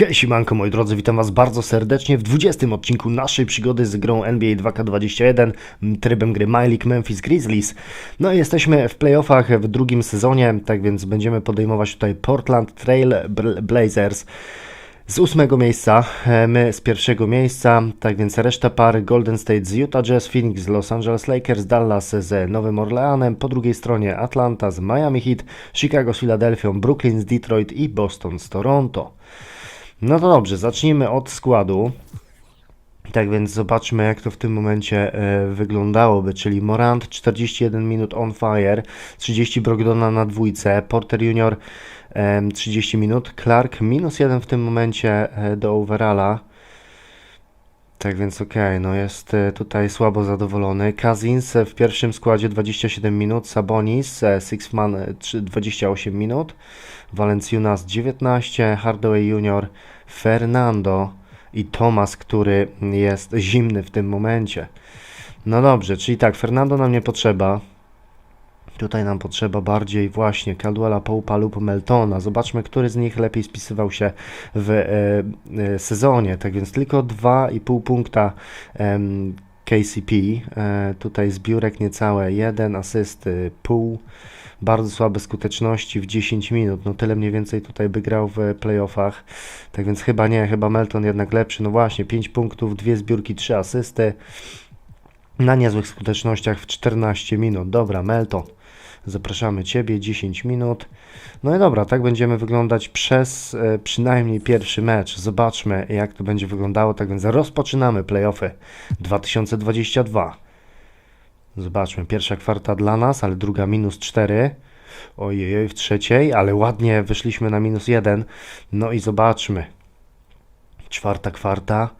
Hej, simanko moi drodzy, witam was bardzo serdecznie w 20 odcinku naszej przygody z grą NBA 2K21 m, trybem gry My League Memphis Grizzlies. No i jesteśmy w playoffach w drugim sezonie, tak więc będziemy podejmować tutaj Portland Trail Bl- Blazers z ósmego miejsca, e, my z pierwszego miejsca, tak więc reszta pary Golden State z Utah Jazz, Phoenix z Los Angeles Lakers, Dallas z Nowym Orleanem, po drugiej stronie Atlanta z Miami Heat, Chicago z Filadelfią, Brooklyn z Detroit i Boston z Toronto. No to dobrze, zacznijmy od składu. Tak więc zobaczmy, jak to w tym momencie e, wyglądałoby, czyli Morant 41 minut on fire, 30 Brogdona na dwójce, Porter Junior em, 30 minut, Clark minus 1 w tym momencie e, do overalla. Tak więc okej, no jest e, tutaj słabo zadowolony. E, w pierwszym składzie 27 minut, Sabonis, e, Sixman e, trzy- 28 minut, Valenciunas 19, Hardaway Junior, Fernando i Thomas, który jest zimny w tym momencie. No dobrze, czyli tak, Fernando nam nie potrzeba. Tutaj nam potrzeba bardziej właśnie Caldwella, Poupa lub Meltona. Zobaczmy, który z nich lepiej spisywał się w e, e, sezonie. Tak więc tylko 2,5 punkta KCP. E, tutaj zbiórek niecałe 1, asysty pół. Bardzo słabe skuteczności w 10 minut. No tyle mniej więcej tutaj by grał w playoffach. Tak więc chyba nie, chyba Melton jednak lepszy. No właśnie, 5 punktów, 2 zbiórki, 3 asysty. Na niezłych skutecznościach w 14 minut. Dobra, Melton. Zapraszamy Ciebie, 10 minut. No i dobra, tak będziemy wyglądać przez e, przynajmniej pierwszy mecz. Zobaczmy, jak to będzie wyglądało. Tak więc rozpoczynamy playoffy 2022. Zobaczmy, pierwsza kwarta dla nas, ale druga minus 4. Ojej, w trzeciej, ale ładnie wyszliśmy na minus 1. No i zobaczmy. Czwarta kwarta.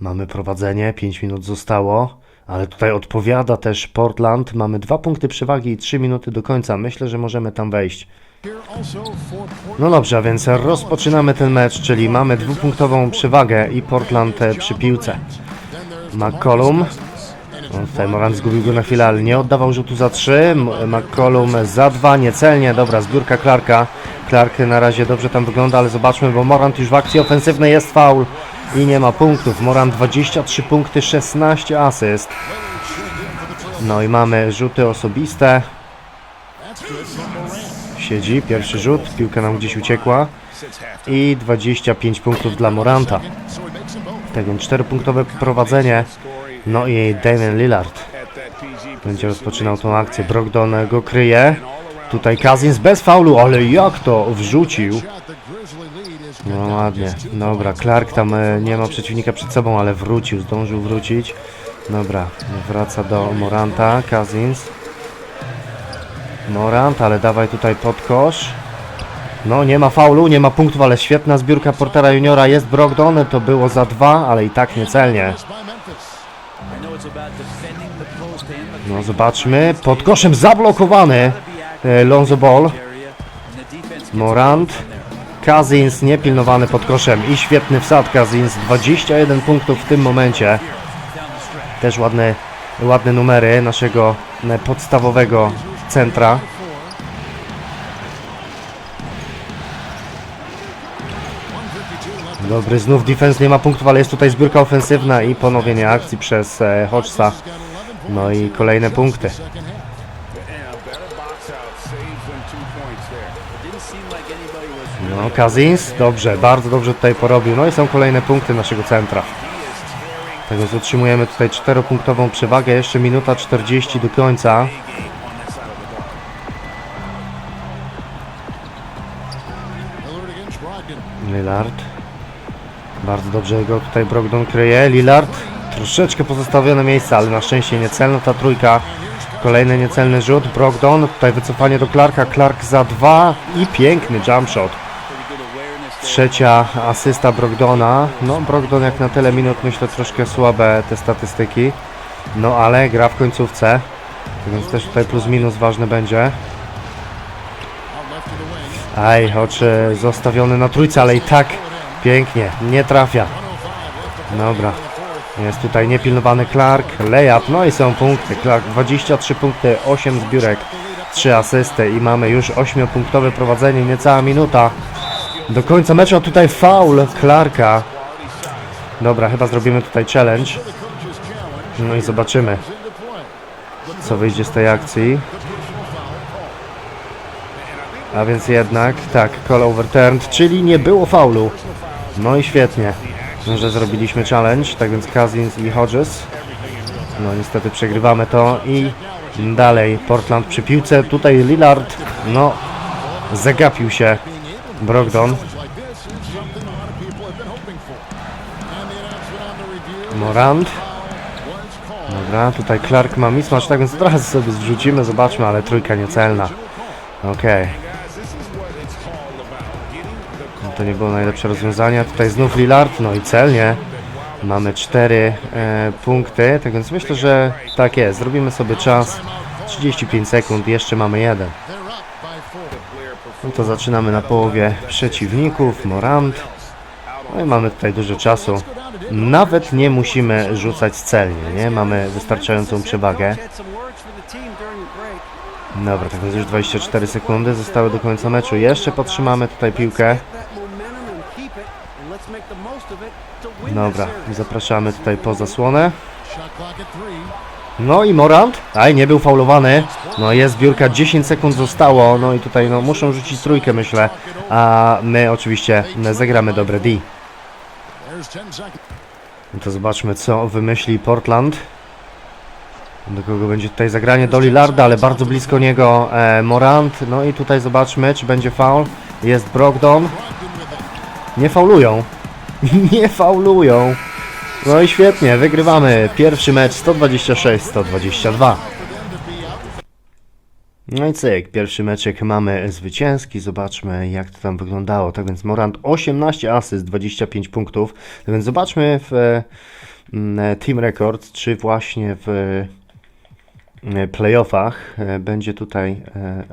Mamy prowadzenie, 5 minut zostało. Ale tutaj odpowiada też Portland. Mamy dwa punkty przewagi i 3 minuty do końca. Myślę, że możemy tam wejść. No dobrze, a więc rozpoczynamy ten mecz, czyli mamy dwupunktową przewagę i Portland e, przy piłce. McCollum. Tutaj Morant zgubił go na chwilę, ale nie oddawał rzutu za 3. M- McCollum za 2, niecelnie. Dobra, zbiórka Clarka. Clark na razie dobrze tam wygląda, ale zobaczmy, bo Morant już w akcji ofensywnej jest faul i nie ma punktów. Morant 23 punkty, 16 asyst. No i mamy rzuty osobiste. Siedzi, pierwszy rzut, piłka nam gdzieś uciekła. I 25 punktów dla Moranta. Tak więc 4-punktowe prowadzenie. No i Damian Lillard będzie rozpoczynał tą akcję. Brogdon go kryje. Tutaj Cousins bez faulu, ale jak to wrzucił. No ładnie. Dobra, Clark tam e, nie ma przeciwnika przed sobą, ale wrócił, zdążył wrócić. Dobra, wraca do Moranta, Cousins. Morant, ale dawaj tutaj pod kosz. No, nie ma faulu, nie ma punktów, ale świetna zbiórka Portera Juniora. Jest Brogdon, to było za dwa, ale i tak niecelnie. No, zobaczmy. Pod koszem zablokowany e, Lonzo Ball. Morant. Cousins niepilnowany pod koszem i świetny wsad Cousins. 21 punktów w tym momencie. Też ładne, ładne numery naszego e, podstawowego centra. Dobry, znów defense nie ma punktów, ale jest tutaj zbiórka ofensywna i ponowienie akcji przez e, Hodgsa. No i kolejne punkty. No, Cousins, dobrze, bardzo dobrze tutaj porobił. No i są kolejne punkty naszego centra. Tak więc utrzymujemy tutaj 4-punktową przewagę, jeszcze minuta 40 do końca. Lillard. Bardzo dobrze go tutaj Brogdon kryje. Lillard. Troszeczkę pozostawione miejsce, ale na szczęście niecelna ta trójka. Kolejny niecelny rzut. Brogdon. Tutaj wycofanie do Clarka. Clark za dwa i piękny jump shot. Trzecia asysta Brogdona. No Brogdon jak na tyle minut myślę troszkę słabe te statystyki. No ale gra w końcówce. Więc też tutaj plus minus ważny będzie. Aj, oczy zostawiony na trójce, ale i tak pięknie, nie trafia. Dobra, jest tutaj niepilnowany Clark, layup, no i są punkty. Clark 23 punkty, 8 zbiórek, 3 asysty i mamy już 8-punktowe prowadzenie, niecała minuta. Do końca meczu, a tutaj faul Clarka. Dobra, chyba zrobimy tutaj challenge. No i zobaczymy, co wyjdzie z tej akcji. A więc jednak, tak, call overturned, czyli nie było faulu. No i świetnie, że zrobiliśmy challenge, tak więc Cousins i Hodges. No niestety przegrywamy to i dalej Portland przy piłce. Tutaj Lillard, no zagapił się Brogdon. Morant. Dobra, tutaj Clark ma mismatch, tak więc od razu sobie zrzucimy, zobaczmy, ale trójka niecelna. Okej. No to nie było najlepsze rozwiązanie. Tutaj znów Lillard, no i celnie. Mamy cztery e, punkty, tak więc myślę, że tak jest. Zrobimy sobie czas. 35 sekund, jeszcze mamy jeden. No to zaczynamy na połowie przeciwników. Morant. No i mamy tutaj dużo czasu. Nawet nie musimy rzucać celnie, nie? Mamy wystarczającą przewagę. Dobra, tak więc już 24 sekundy zostały do końca meczu. Jeszcze podtrzymamy tutaj piłkę. Dobra, zapraszamy tutaj po zasłonę. No i Morant. Aj, nie był faulowany. No jest zbiórka, 10 sekund zostało. No i tutaj no, muszą rzucić trójkę, myślę. A my oczywiście zagramy dobre D. No to zobaczmy, co wymyśli Portland. Do kogo będzie tutaj zagranie? Do Lillarda, ale bardzo blisko niego e, Morant. No i tutaj zobaczmy, czy będzie faul. Jest Brogdon. Nie faulują. Nie faulują. No i świetnie, wygrywamy pierwszy mecz 126-122. No i cyk, pierwszy meczek mamy zwycięski, zobaczmy jak to tam wyglądało. Tak więc Morant 18 asyst, 25 punktów. Tak więc zobaczmy w mm, Team Records, czy właśnie w e, playoffach e, będzie tutaj e,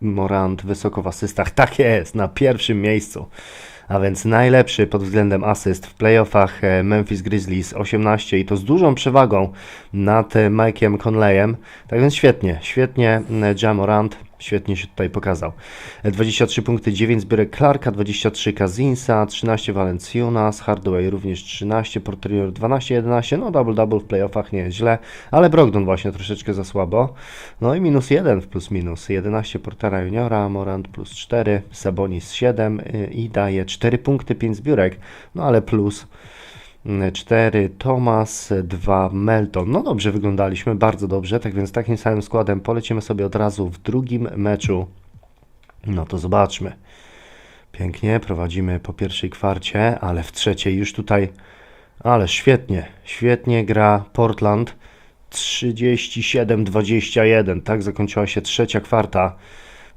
Morant wysoko w asystach. Tak jest, na pierwszym miejscu. A więc najlepszy pod względem asyst w playoffach e, Memphis Grizzlies 18 i to z dużą przewagą nad e, Mike'iem Conleyem. Tak więc świetnie, świetnie e, Jamorant, świetnie się tutaj pokazał. E, 23 punkty, 9 zbiórek Clarka, 23 Kazinsa, 13 Valenciunas, Hardaway również 13, Porterior 12, 11, no double-double w playoffach nie źle, ale Brogdon właśnie troszeczkę za słabo. No i minus 1 w plus minus, 11 Portera Juniora, Morant plus 4, Sabonis 7 y, i daje 4 punkty, 5 zbiórek, no ale plus 4 Thomas, 2 Melton. No dobrze wyglądaliśmy, bardzo dobrze, tak więc takim samym składem polecimy sobie od razu w drugim meczu. No to zobaczmy. Pięknie, prowadzimy po pierwszej kwarcie, ale w trzeciej już tutaj, ale świetnie, świetnie gra Portland. 37-21, tak zakończyła się trzecia kwarta.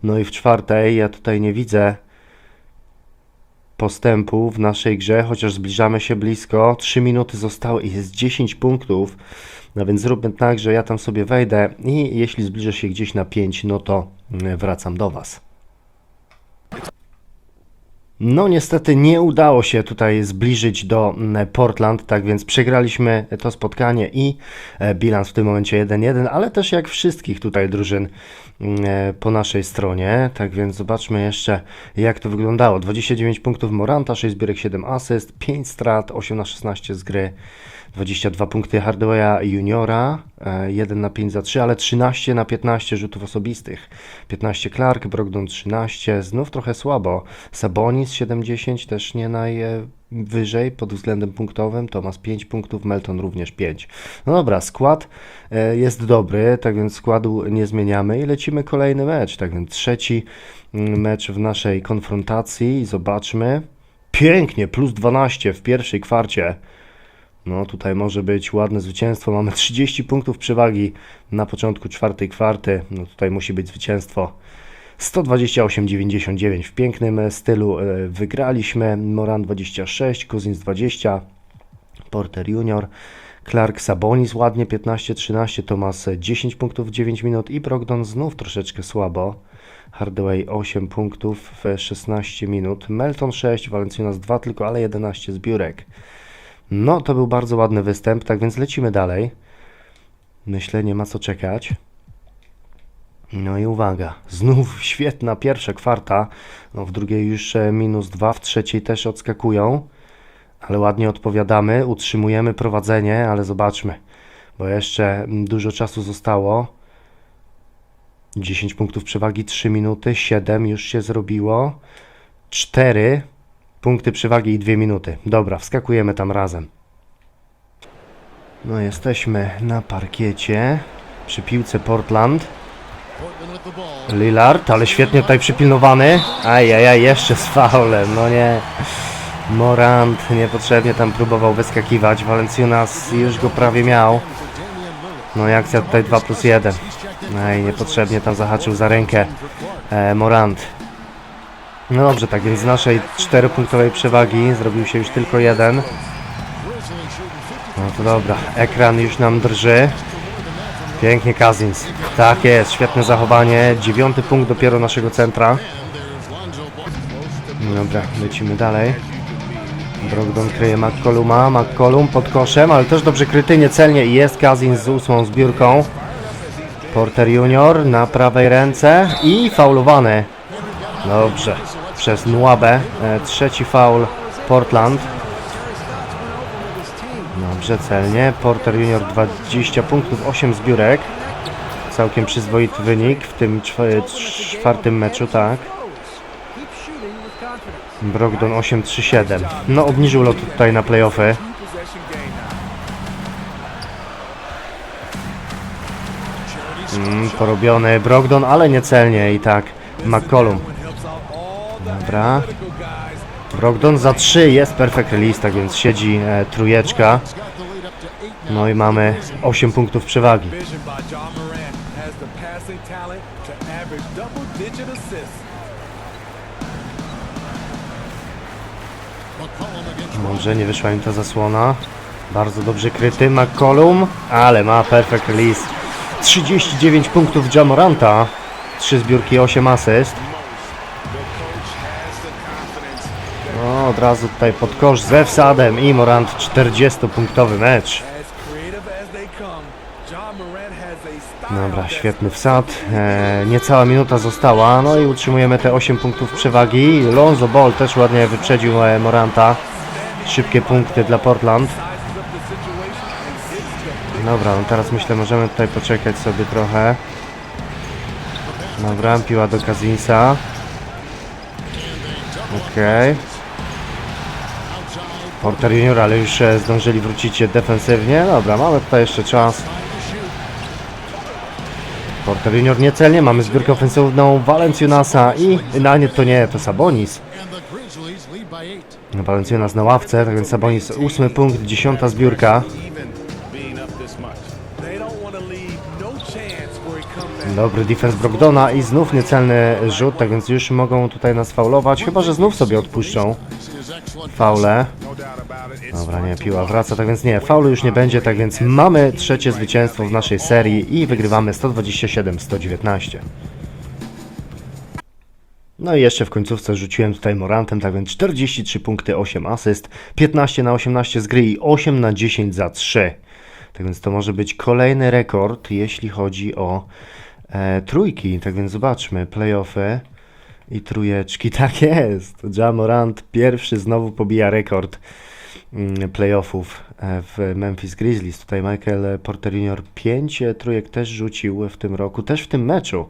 No i w czwartej ja tutaj nie widzę postępu w naszej grze, chociaż zbliżamy się blisko. 3 minuty zostały i jest 10 punktów. No więc zróbmy tak, że ja tam sobie wejdę i jeśli zbliżę się gdzieś na 5, no to mm, wracam do Was. No niestety nie udało się tutaj zbliżyć do mm, Portland, tak więc przegraliśmy to spotkanie i e, bilans w tym momencie 1-1, ale też jak wszystkich tutaj drużyn mm, e, po naszej stronie. Tak więc zobaczmy jeszcze jak to wyglądało. 29 punktów Moranta, 6 zbiórek, 7 asyst, 5 strat, 8 na 16 z gry. 22 punkty Hardwaya Juniora, e, 1 na 5 za 3, ale 13 na 15 rzutów osobistych. 15 Clark, Brogdon 13, znów trochę słabo. Sabonis 70, też nie najwyżej pod względem punktowym. Thomas 5 punktów, Melton również 5. No dobra, skład e, jest dobry, tak więc składu nie zmieniamy i lecimy kolejny mecz. Tak więc trzeci mm, mecz w naszej konfrontacji i zobaczmy. Pięknie, plus 12 w pierwszej kwarcie. No tutaj może być ładne zwycięstwo. Mamy 30 punktów przewagi na początku czwartej kwarty. No tutaj musi być zwycięstwo. 128-99 w pięknym e, stylu e, wygraliśmy. Moran 26, Cousins 20, Porter Junior, Clark Sabonis ładnie 15-13, Thomas 10 punktów w 9 minut i Brogdon znów troszeczkę słabo. Hardaway 8 punktów w 16 minut, Melton 6, Valenciunas 2 tylko, ale 11 zbiórek. No, to był bardzo ładny występ, tak więc lecimy dalej. Myślę, nie ma co czekać. No i uwaga, znów świetna pierwsza kwarta, no w drugiej już e, minus dwa, w trzeciej też odskakują, ale ładnie odpowiadamy, utrzymujemy prowadzenie, ale zobaczmy, bo jeszcze mm, dużo czasu zostało. 10 punktów przewagi, 3 minuty, 7 już się zrobiło, 4 punkty przewagi i 2 minuty. Dobra, wskakujemy tam razem. No jesteśmy na parkiecie przy piłce Portland. Lillard, ale świetnie tutaj przypilnowany. Ajajaj, jeszcze z faulem, no nie. Morant niepotrzebnie tam próbował wyskakiwać. Valenciunas już go prawie miał. No i akcja tutaj 2 plus 1. No i niepotrzebnie tam zahaczył za rękę e, Morant. No dobrze, tak więc z naszej 4-punktowej przewagi zrobił się już tylko jeden. No to dobra, ekran już nam drży. Pięknie Kazins. Tak jest, świetne zachowanie. Dziewiąty punkt dopiero naszego centra. Dobra, lecimy dalej. Brogdon kryje McColluma. McCollum pod koszem, ale też dobrze kryty, niecelnie i jest Kazins z ósmą zbiórką. Porter Junior na prawej ręce i faulowany. Dobrze, przez Nwabę. E, trzeci faul Portland. Dobrze, celnie. Porter Junior 20 punktów, 8 zbiórek. Całkiem przyzwoity wynik w tym czw- czwartym meczu, tak. Brogdon 8-3-7. No, obniżył lot tutaj na playoffy. Mm, porobiony Brogdon, ale niecelnie i tak. McCollum. Dobra. Brogdon za 3 jest perfect release, tak więc siedzi e, trójeczka. No i mamy 8 punktów przewagi. Może nie wyszła im ta zasłona. Bardzo dobrze kryty McCollum, ale ma perfect release. 39 punktów Jamoranta. 3 zbiórki, 8 asyst. Od razu tutaj pod kosz ze wsadem i Morant 40-punktowy mecz. Dobra, świetny wsad. E, niecała minuta została. No i utrzymujemy te 8 punktów przewagi. Lonzo Ball też ładnie wyprzedził e, Moranta. Szybkie punkty dla Portland. Dobra, no teraz myślę, możemy tutaj poczekać sobie trochę. Dobra, piła do Kazinsa. Okej. Porter Junior, ale już e, zdążyli wrócić defensywnie. Dobra, mamy tutaj jeszcze czas. Porter Junior niecelnie, mamy zbiórkę ofensywną Valenciunasa i na nie to nie, to Sabonis. Valenciunas na ławce, tak więc Sabonis ósmy punkt, dziesiąta zbiórka. Dobry defense Brogdona i znów niecelny rzut, tak więc już mogą tutaj nas faulować, chyba że znów sobie odpuszczą faule. Dobra, nie, piła wraca, tak więc nie, faulu już nie będzie, tak więc mamy trzecie zwycięstwo w naszej serii i wygrywamy 127-119. No i jeszcze w końcówce rzuciłem tutaj Morantem, tak więc 43 punkty, 8 asyst, 15 na 18 z gry i 8 na 10 za 3. Tak więc to może być kolejny rekord, jeśli chodzi o e, trójki. Tak więc zobaczmy, playoffy i trójeczki. Tak jest, Jamorant pierwszy znowu pobija rekord mm, playoffów e, w Memphis Grizzlies. Tutaj Michael Porter Jr. 5 trójek też rzucił w tym roku, też w tym meczu.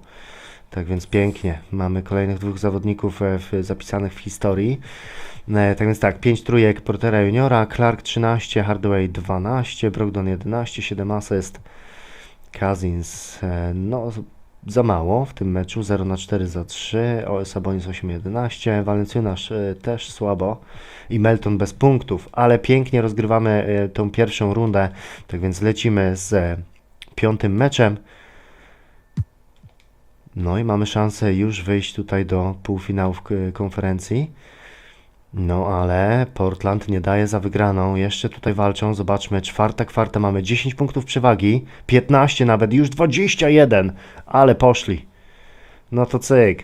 Tak więc pięknie. Mamy kolejnych dwóch zawodników e, w, zapisanych w historii. E, Tak więc tak, 5 trójek Portera Juniora, Clark 13, Hardaway 12, Brogdon 11, 7 asyst, Cousins e, no za mało w tym meczu, 0 na 4 za 3, o, Sabonis 8-11, Valenciunas e, też słabo i Melton bez punktów, ale pięknie rozgrywamy e, tą pierwszą rundę, tak więc lecimy z piątym meczem. No i mamy szansę już wyjść tutaj do półfinałów konferencji. No ale Portland nie daje za wygraną. Jeszcze tutaj walczą. Zobaczmy, czwarta kwarta mamy 10 punktów przewagi, 15 nawet, już 21, ale poszli. No to cyk.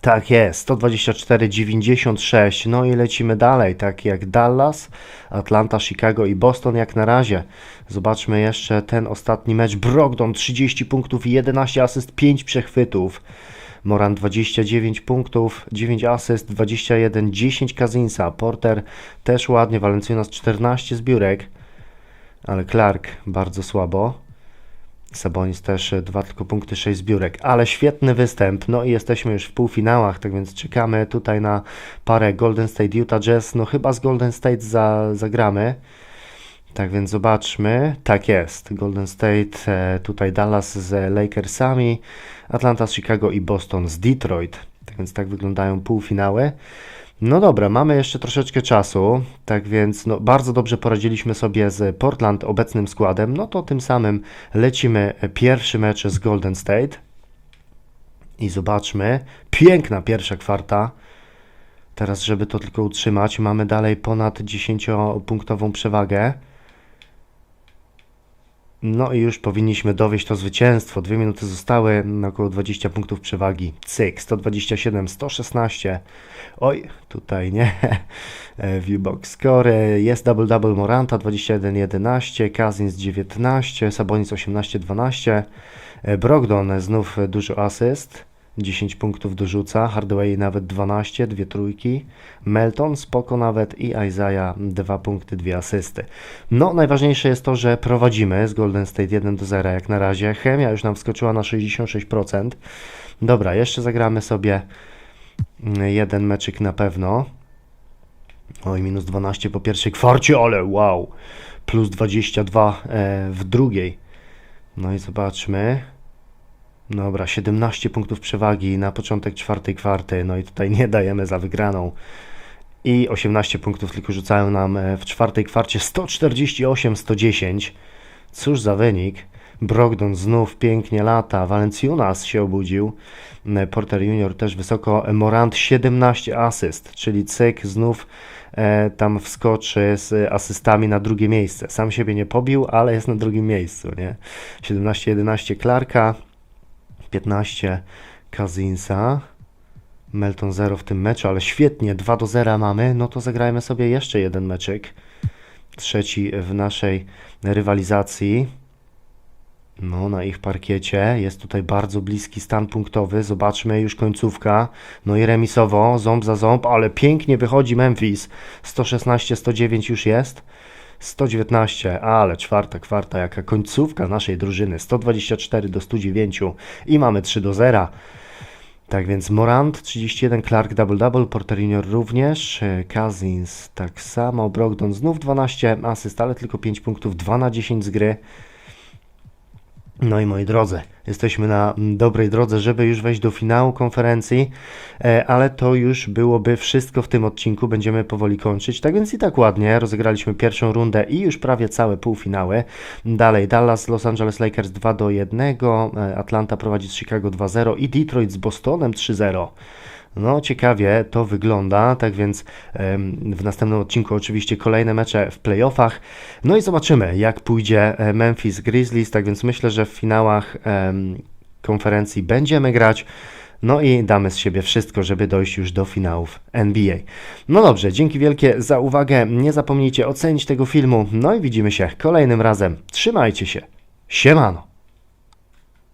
Tak jest, 124-96. No i lecimy dalej, tak jak Dallas, Atlanta, Chicago i Boston jak na razie. Zobaczmy jeszcze ten ostatni mecz. Brogdon 30 punktów i 11 asyst, 5 przechwytów. Moran 29 punktów, 9 asyst, 21, 10 Kazinsa. Porter też ładnie, Valenciunas 14 zbiórek, ale Clark bardzo słabo. Sabonis też dwa tylko punkty, 6 zbiórek, ale świetny występ. No i jesteśmy już w półfinałach, tak więc czekamy tutaj na parę Golden State Utah Jazz. No chyba z Golden State za, zagramy. Tak więc zobaczmy. Tak jest. Golden State, e, tutaj Dallas z Lakersami, Atlanta z Chicago i Boston z Detroit. Tak więc tak wyglądają półfinały. No dobra, mamy jeszcze troszeczkę czasu, tak więc no, bardzo dobrze poradziliśmy sobie z Portland obecnym składem. No to tym samym lecimy pierwszy mecz z Golden State. I zobaczmy, piękna pierwsza kwarta. Teraz, żeby to tylko utrzymać, mamy dalej ponad 10-punktową przewagę. No i już powinniśmy dowieść to zwycięstwo. Dwie minuty zostały, na około 20 punktów przewagi. Cyk, 127, 116. Oj, tutaj nie. E, Viewbox score. Jest double-double Moranta 21-11, Cousins 19, Sabonis 18-12. E, Brogdon znów dużo asyst. 10 punktów dorzuca, Hardaway nawet 12, dwie trójki, Melton spoko nawet i Isaiah 2 punkty, dwie asysty. No, najważniejsze jest to, że prowadzimy z Golden State 1 do 0 jak na razie. Chemia już nam wskoczyła na 66%. Dobra, jeszcze zagramy sobie mm, jeden meczyk na pewno. Oj, minus 12 po pierwszej kwarcie, ale wow! Plus 22 e, w drugiej. No i zobaczmy. Dobra, 17 punktów przewagi na początek czwartej kwarty, no i tutaj nie dajemy za wygraną. I 18 punktów tylko rzucają nam e, w czwartej kwarcie 148-110. Cóż za wynik. Brogdon znów pięknie lata, Valenciunas się obudził, E, Porter Junior też wysoko, E, Morant 17 asyst, czyli cyk znów e, tam wskoczy z asystami na drugie miejsce. Sam siebie nie pobił, ale jest na drugim miejscu, nie? 17-11 Clarka, 15 Kazinsa. Melton 0 w tym meczu, ale świetnie, 2 do 0 mamy. No to zagrajmy sobie jeszcze jeden meczyk. Trzeci w naszej rywalizacji. No, na ich parkiecie jest tutaj bardzo bliski stan punktowy. Zobaczmy już końcówka. No i remisowo, ząb za ząb, ale pięknie wychodzi Memphis. 116-109 już jest. 119, ale czwarta kwarta, jaka końcówka naszej drużyny. 124 do 109 i mamy 3 do 0. Tak więc Morant 31, Clark double-double, Porter Junior również, Cousins tak samo, Brogdon znów 12 asyst, ale tylko 5 punktów, 2 na 10 z gry. No i moi drodzy, jesteśmy na dobrej drodze, żeby już wejść do finału konferencji, e, ale to już byłoby wszystko w tym odcinku. Będziemy powoli kończyć. Tak więc i tak ładnie rozegraliśmy pierwszą rundę i już prawie całe półfinały. Dalej Dallas, Los Angeles Lakers 2 do 1, e, Atlanta prowadzi z Chicago 2-0 i Detroit z Bostonem 3-0. No, ciekawie to wygląda, tak więc w następnym odcinku oczywiście kolejne mecze w playoffach. No i zobaczymy, jak pójdzie e, Memphis Grizzlies, tak więc myślę, że w finałach konferencji będziemy grać. No i damy z siebie wszystko, żeby dojść już do finałów NBA. No dobrze, dzięki wielkie za uwagę. Nie zapomnijcie ocenić tego filmu. No i widzimy się kolejnym razem. Trzymajcie się. Siemano.